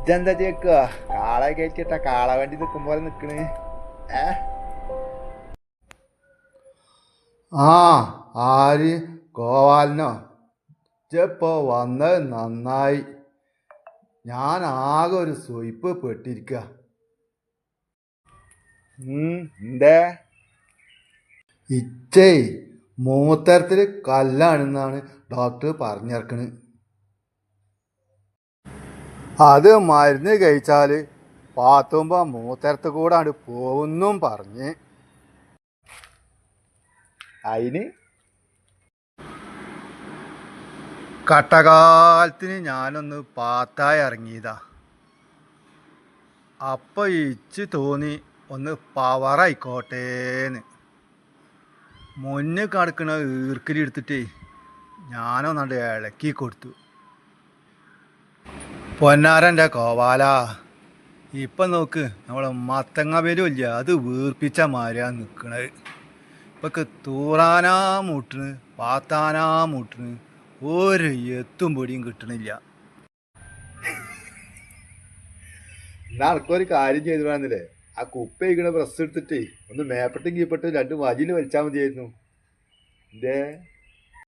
ഇതെന്താ ചേക്കുക കാള കയറ്റിട്ട കാള വേണ്ടി നിൽക്കും പോലെ നിക്കണ് ഏ? ആ ആര്? ഗോപാലനോ? ചെപ്പോ വന്നത് നന്നായി. ഞാൻ ആകെ ഒരു സ്വയിപ്പ് പെട്ടിരിക്കുക എന്തേ? ഇച്ചേ മൂത്തരത്തിൽ കല്ലാണെന്നാണ് ഡോക്ടർ പറഞ്ഞിറക്കുന്നത് അത് മരുന്ന് കഴിച്ചാൽ പാത്തുമ്പോൾ മൂത്തരത്ത് കൂടാണ്ട് പോകുന്നും പറഞ്ഞ്. അതിന് കട്ടകാലത്തിന് ഞാനൊന്ന് പാത്തായി ഇറങ്ങിയതാ. അപ്പോൾ ഇച്ച് തോന്നി ഒന്ന് പവറായിക്കോട്ടേന്ന്. മുന്നിൽ കിടക്കണ ഈർക്കിലെടുത്തിട്ടേ ഞാനൊന്നാണ്ട് ഇളക്കി കൊടുത്തു. പൊന്നാരന്റെ കോവാല ഇപ്പം നോക്ക് നമ്മളെ മത്തങ്ങ പേരും അത് വീർപ്പിച്ച മാരിയാണ് നിൽക്കണത് ഇപ്പൊക്കെ തൂറാനാ മൂട്ടിന് പാത്താനാ മൂട്ടിന് ഒരു എത്തും പൊടിയും കിട്ടണില്ല. ഒരു കാര്യം ചെയ്തു വേണമെന്നില്ലേ ആ കുപ്പ ഇങ്ങനെ പ്രസ് എടുത്തിട്ടേ ഒന്ന് മേപ്പട്ടും കീപ്പട്ടും രണ്ട് വജിയിൽ വലിച്ചാൽ മതിയായിരുന്നു. എന്തേ?